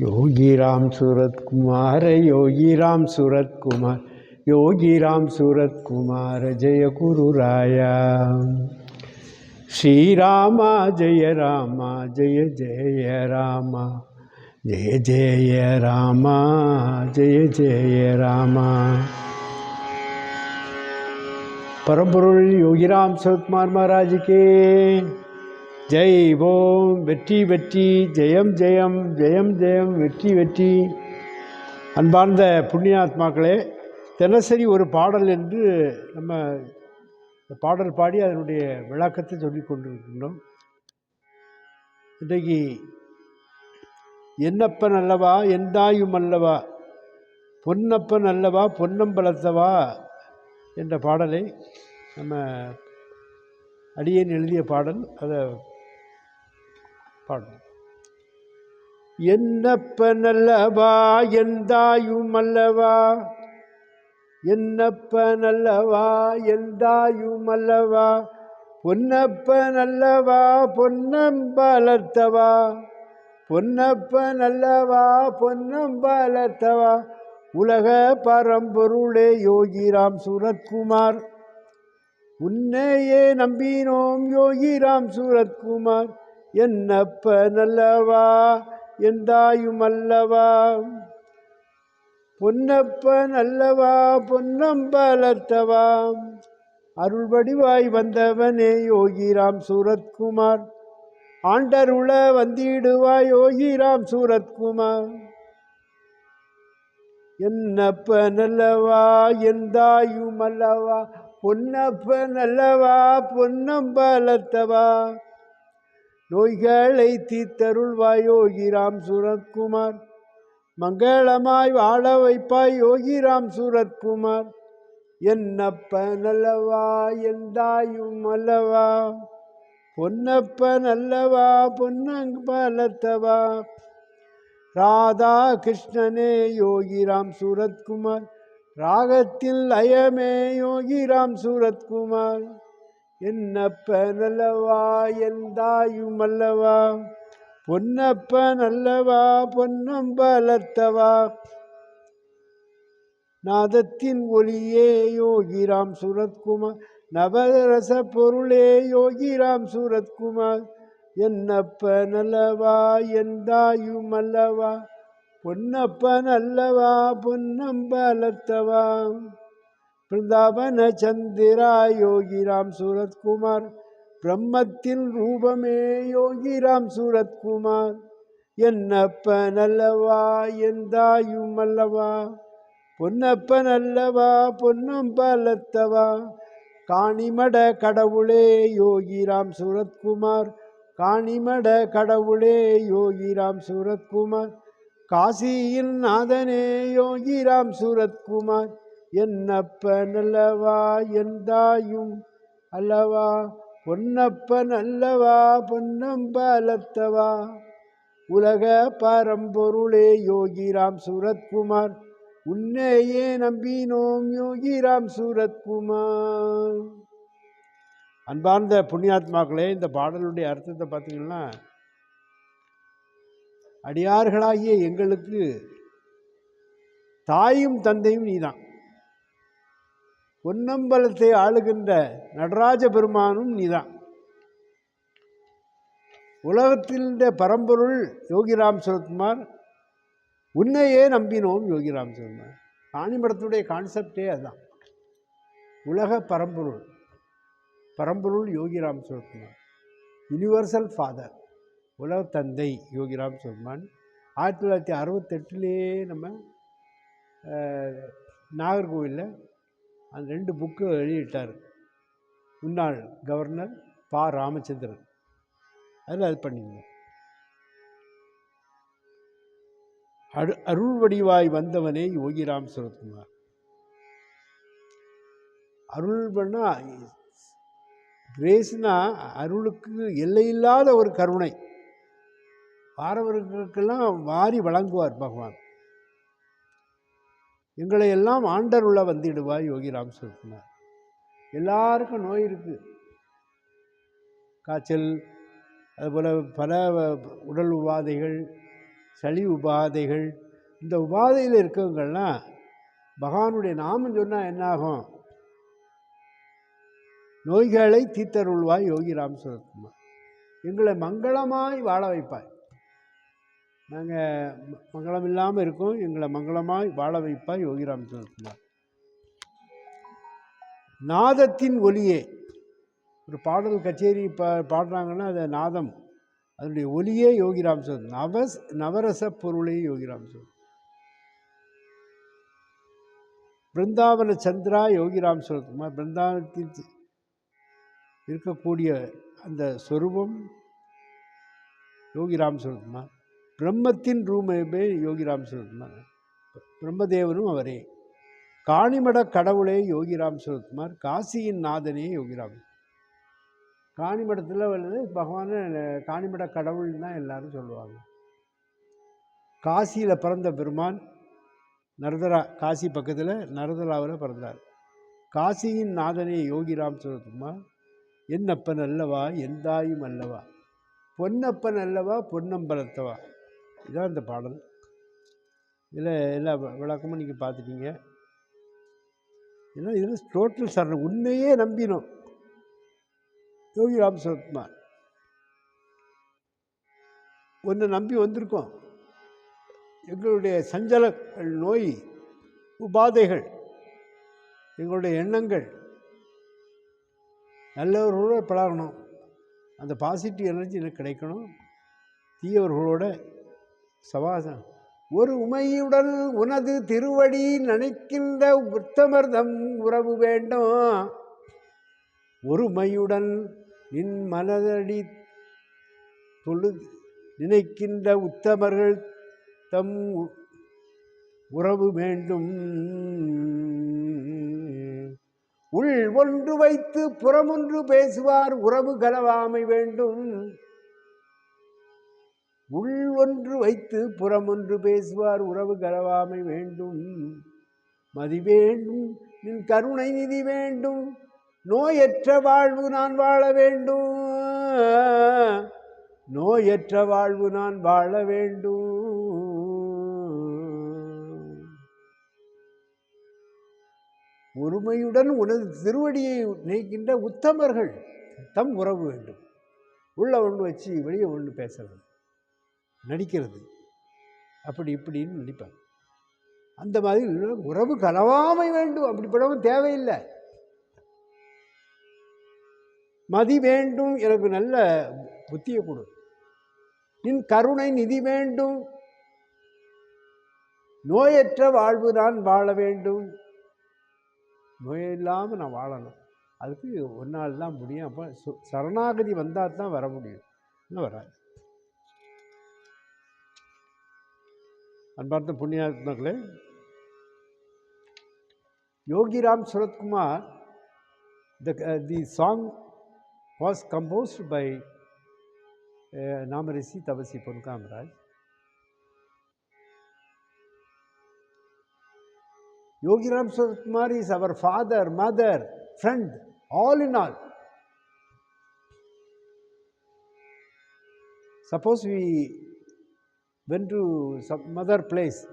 योगी राम सूरत कुमार योगी राम सूरत कुमार योगी राम सूरत कुमार जय गुरु राया श्री रामा जय रामा, जय जय रामा, जय जय रामा, जय जय रामा। परम योगी राम सूरत कुमार महाराज के ஜெய் ஓம் வெற்றி வெற்றி ஜெயம் ஜெயம் ஜெயம் ஜெயம் வெற்றி வெற்றி. அன்பார்ந்த புண்ணியாத்மாக்களே தினசரி ஒரு பாடல் என்று நம்ம பாடல் பாடி அதனுடைய விளக்கத்தை சொல்லி கொண்டிருக்கின்றோம். இன்றைக்கு என்னப்பன் அல்லவா எந்தாயும் அல்லவா பொன்னப்பன் அல்லவா பொன்னம்பலத்தவா என்ற பாடலை நம்ம அடியேன் எழுதிய பாடல். அதை பாடணும். என்னப்ப நல்லவா? எந்தாயும் அல்லவா? என்னப்ப நல்லவா? எந்தாயும் அல்லவா? பொன்னப்ப நல்லவா? பொன்னம்பலத்தவா பொன்னப்ப நல்லவா? பொன்னம்பலத்தவா உலக பரம்பொருளே யோகிராம் சூரத்குமார். உன்னையே நம்பினோம் யோகிராம் சூரத்குமார். என்னப்ப நல்லவா? எந்தாயும் அல்லவா? பொன்னப்ப நல்லவா? பொன்னம்பலத்தவா அருள் வடிவாய் வந்தவனே யோகிராம் சூரத்குமார். ஆண்டருள வந்திடுவாய் யோகிராம் சூரத்குமார். என்னப்ப நல்லவா? எந்தாயும் அல்லவா? பொன்னப்ப நல்லவா? பொன்னம்பலத்தவா நோய்களை தீத்தருள்வாய் யோகிராம் சூரத்குமார் மங்களமாய் வாழ வைப்பாய் யோகிராம் சூரத்குமார் என்னப்ப நல்லவா எந்தாயும் அல்லவா? பொன்னப்ப நல்லவா பொன்னம்பலத்தவா ராதா கிருஷ்ணனே யோகிராம் சூரத்குமார் ராகத்தில் லயமே யோகிராம் சூரத்குமார் என்னப்ப நல்லவா எந்தாயும் அல்லவா? பொன்னப்ப நல்லவா பொன்னம்பலத்தவா நாதத்தின் ஒளியே யோகிராம் சூரத்குமார் நவரச பொருளே யோகிராம் சூரத்குமார். என்னப்ப நல்லவா எந்தாயும் அல்லவா? பொன்னப்ப நல்லவா பொன்னம்பலத்தவா பிருந்தாவன சந்திரா யோகிராம் சூரத்குமார் பிரம்மத்தின் ரூபமே யோகிராம் சூரத்குமார் என்னப்ப நல்லவா எந்தாயும் அல்லவா பொன்னப்பன் அல்லவா பொன்னம்பலத்தவா காணிமட கடவுளே யோகிராம் சூரத்குமார் காணிமட கடவுளே யோகிராம் சூரத்குமார் காசியின் நாதனே யோகிராம் சூரத்குமார் என்னப்ப நல்லவா எந்தாயும் அல்லவா? பொன்னப்ப நல்லவா பொன்னம்ப பொன்னம்பலத்தவா உலக பரம்பொருளே யோகிராம் சூரத்குமார். உன்னையே நம்பினோம் யோகிராம் சூரத்குமார். அன்பார்ந்த புண்ணியாத்மாக்களே இந்த பாடலுடைய அர்த்தத்தை பார்த்தீங்கன்னா அடியார்களாகிய எங்களுக்கு தாயும் தந்தையும் நீதான். பொன்னம்பலத்தை ஆளுகின்ற நடராஜ பெருமானும் நீதான். உலகத்தின் பரம்பொருள் யோகிராம் சிவகுமார் உன்னையே நம்பினோம் யோகிராம் சிவகுமார் காணிமடத்துடைய கான்செப்டே அதுதான் உலக பரம்பொருள். பரம்பொருள் யோகிராம் சிவகுமார் யூனிவர்சல் ஃபாதர் உலக தந்தை யோகிராம் சிவகுமார் ஆயிரத்தி தொள்ளாயிரத்தி அறுபத்தெட்டுலேயே நம்ம நாகர்கோவிலில் அந்த ரெண்டு புக்கு வெளியிட்டார் முன்னாள் கவர்னர் பா. ராமச்சந்திரன். அதில் அது பண்ணியிருந்தோம் அரு அருள் வடிவாய் வந்தவனே யோகிராம் சுரத்குமார். அருள் பண்ணால் கிரேஸ்னா அருளுக்கு எல்லையில்லாத ஒரு கருணை. வாரவர்களுக்கெல்லாம் வாரி வழங்குவார் பகவான். எங்களை எல்லாம் ஆண்டருள வந்திடுவாய் யோகி சிவகுமார் எல்லாருக்கும் நோய் இருக்குது காய்ச்சல் அதுபோல் பல உடல் உபாதைகள் சளி உபாதைகள் இந்த உபாதையில் இருக்கவங்கள்லாம் பகவானுடைய நாமம் சொன்னால் என்னாகும்? நோய்களை தீர்த்தருள்வாய் யோகி சுரத்குமார் எங்களை மங்களமாய் வாழ வைப்பாய். நாங்கள் மங்களம் இல்லாமல் இருக்கோம். எங்களை மங்களமாய் வாழ வைப்பாய் யோகிராம் சுரத்குமார் நாதத்தின் ஒலியே ஒரு பாடல் கச்சேரி பா பாடுறாங்கன்னா அது நாதம். அதனுடைய ஒலியே யோகிராம் சுரத் நவஸ் நவரச பொருளே யோகிராம் சுரத் பிருந்தாவன சந்திரா யோகிராம் சுரத்குமார் பிருந்தாவனத்தில் இருக்கக்கூடிய அந்த சொரூபம் யோகிராம் சுரத்குமார் பிரம்மத்தின் ரூமே யோகிராம் சுரத்குமார் பிரம்மதேவனும் அவரே. காணிமட கடவுளே யோகிராம் சுரத்குமார் காசியின் நாதனே யோகிராம் காணிமடத்தில் வந்து பகவான் காணிமட கடவுள் தான் எல்லாரும் சொல்லுவாங்க. காசியில் பிறந்த பெருமான் நரதரா காசி பக்கத்தில் நரதராவில் பிறந்தார். காசியின் நாதனே யோகிராம் சுரத்குமார் என்னப்பன் அல்லவா? எந்தாயும் அல்லவா? பொன்னப்பன் அல்லவா? பொன்னம்பலத்தவா? இதான் இந்த பாடல். இதில் எல்லா விளக்கமும் நீங்கள் பார்த்துட்டீங்க. ஏன்னா இதில் டோட்டல் சரணம். உண்மையே நம்பினோம். யோகி ராம் ஒன்று நம்பி வந்திருக்கோம். எங்களுடைய சஞ்சல நோய் உபாதைகள் எங்களுடைய எண்ணங்கள் நல்லவர்களோட பழகணும். அந்த பாசிட்டிவ் எனர்ஜி எனக்கு கிடைக்கணும். தீயவர்களோட சவாசம் ஒரு உமையுடல் உனது திருவடி நினைக்கின்ற உத்தமர்தம் உறவு வேண்டும் ஒருமையுடன் நின் மனதடி தொழு நினைக்கின்ற உத்தமர்கள் தம் உறவு வேண்டும். உள் ஒன்று வைத்து புறமொன்று பேசுவார் உறவு கலவாமை வேண்டும். உள் ஒன்று வைத்து புறம் ஒன்று பேசுவார் உறவு கலவாமை வேண்டும். மதி வேண்டும் நின் கருணை நிதி வேண்டும் நோயற்ற வாழ்வு நான் வாழ வேண்டும். நோயற்ற வாழ்வு நான் வாழ வேண்டும். ஒருமையுடன் உனது திருவடியை நினைக்கின்ற உத்தமர்கள் தம் உறவு வேண்டும். உள்ள ஒன்று வச்சு வெளியே ஒன்று பேசலாம் நடிக்கிறது. அப்படி இப்படின்னு நடிப்பாங்க. அந்த மாதிரி உறவு கலவாமை வேண்டும். அப்படிப்படவும் தேவையில்லை. மதி வேண்டும் எனக்கு நல்ல புத்தியை கொடு. நின் கருணை நிதி வேண்டும். நோயற்ற வாழ்வு நான் வாழ வேண்டும். நோயில்லாமல் நான் வாழணும். அதுக்கு ஒரு நாள் தான் முடியும் அப்போ சரணாகதி வந்தால் தான் வர முடியும். இன்னும் வராது. அன்பார்ந்த புண்ணியாத்மர்களே Yogiram Surathkumar the the song was composed by Namarisi Thavasi Ponkamaraj Yogiram Kumar is our father, mother, friend, all in all. Suppose we went to some other place,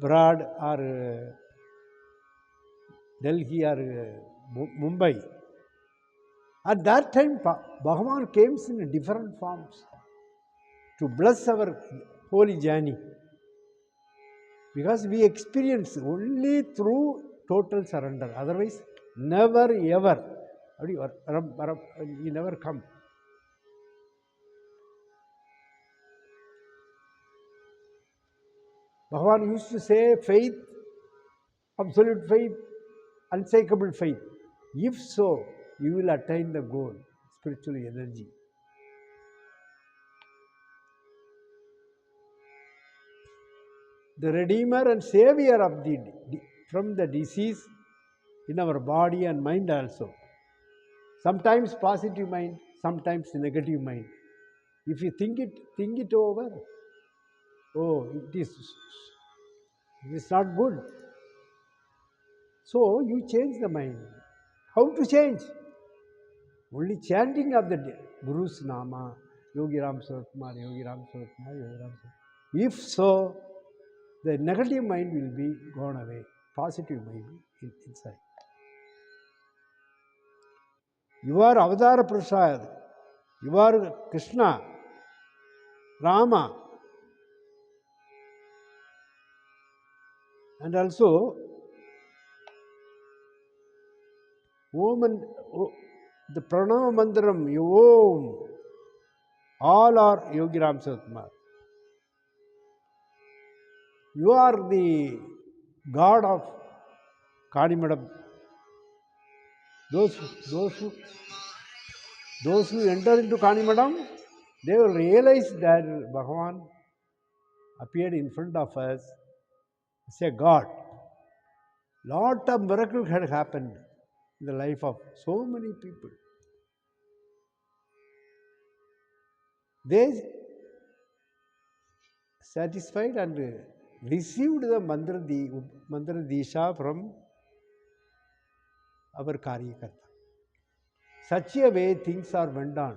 Brad or Delhi or Mumbai, at that time Bhagavan came in different forms to bless our holy journey. Because we experience only through total surrender. Otherwise never ever you never come Bhagavan used to say faith, absolute faith, unshakable faith. If so, you will attain the goal, spiritual energy. The Redeemer and Savior of the from the disease in our body and mind also. Sometimes positive mind, sometimes negative mind. If you think it, think it over, oh, it is, it is not good. So you change the mind. How to change? Only chanting of the Guru's Nama, Yogi Ram Saratkumar, Yogi Ram Saratkumar, Yogi Ram Saratkumar. If so, the negative mind will be gone away, positive mind in, inside. You are Avadara Prasad, you are Krishna, Rama, and also Om and O- the Pranava you all are Yogi Ram Saratkumar. You are the God of Kanimadam. Those, those, who, those who enter into Kanimadam, they will realize that Bhagavan appeared in front of us a God. Lot of miracles had happened in the life of so many people. They satisfied and received the mantra, di, mantra disha from our Karyakarta. Such a way things are went on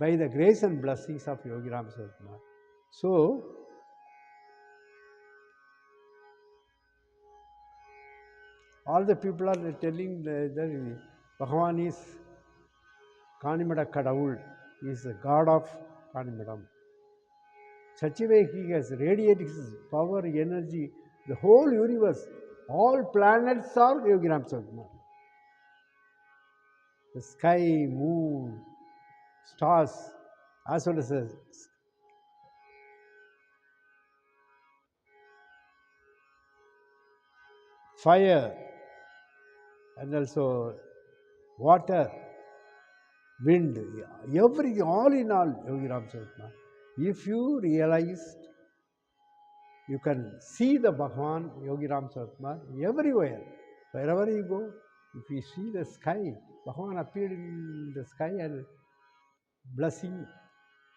by the grace and blessings of Yogi Ram Saratkumar. So, all the people are telling that Bhagavan is Kanimada Kadavul, he is the God of Kanimadam. Such a way he has radiated his power, energy, the whole universe, all planets are Yogi Ram The sky, moon, stars, as well as the fire, and also water, wind, everything, all in all, Yogi Ram Saratkumar. If you realized, you can see the Bhagavan, Yogi Ram Saratkumar, everywhere. Wherever you go, if you see the sky, Bhagavan appeared in the sky and blessing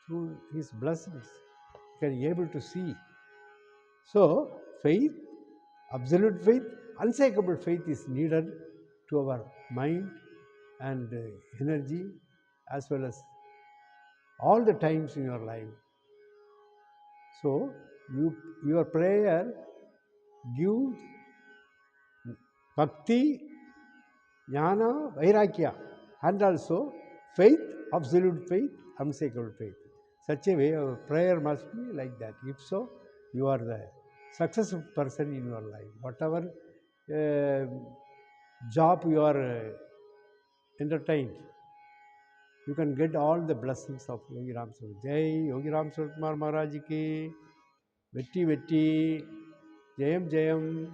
through his blessings, you can be able to see. So, faith, absolute faith, unshakable faith is needed to our mind and uh, energy as well as all the times in your life. So, you, your prayer gives bhakti, jnana, vairagya, and also faith, absolute faith, unshakable faith. Such a way, our prayer must be like that. If so, you are the successful person in your life. Whatever uh, job you are uh, entertained, you can get all the blessings of Yogi Ram Swarup. Jai Yogi Ram Swarup Maharaj ki, Vetti Vetti, Jayam Jayam.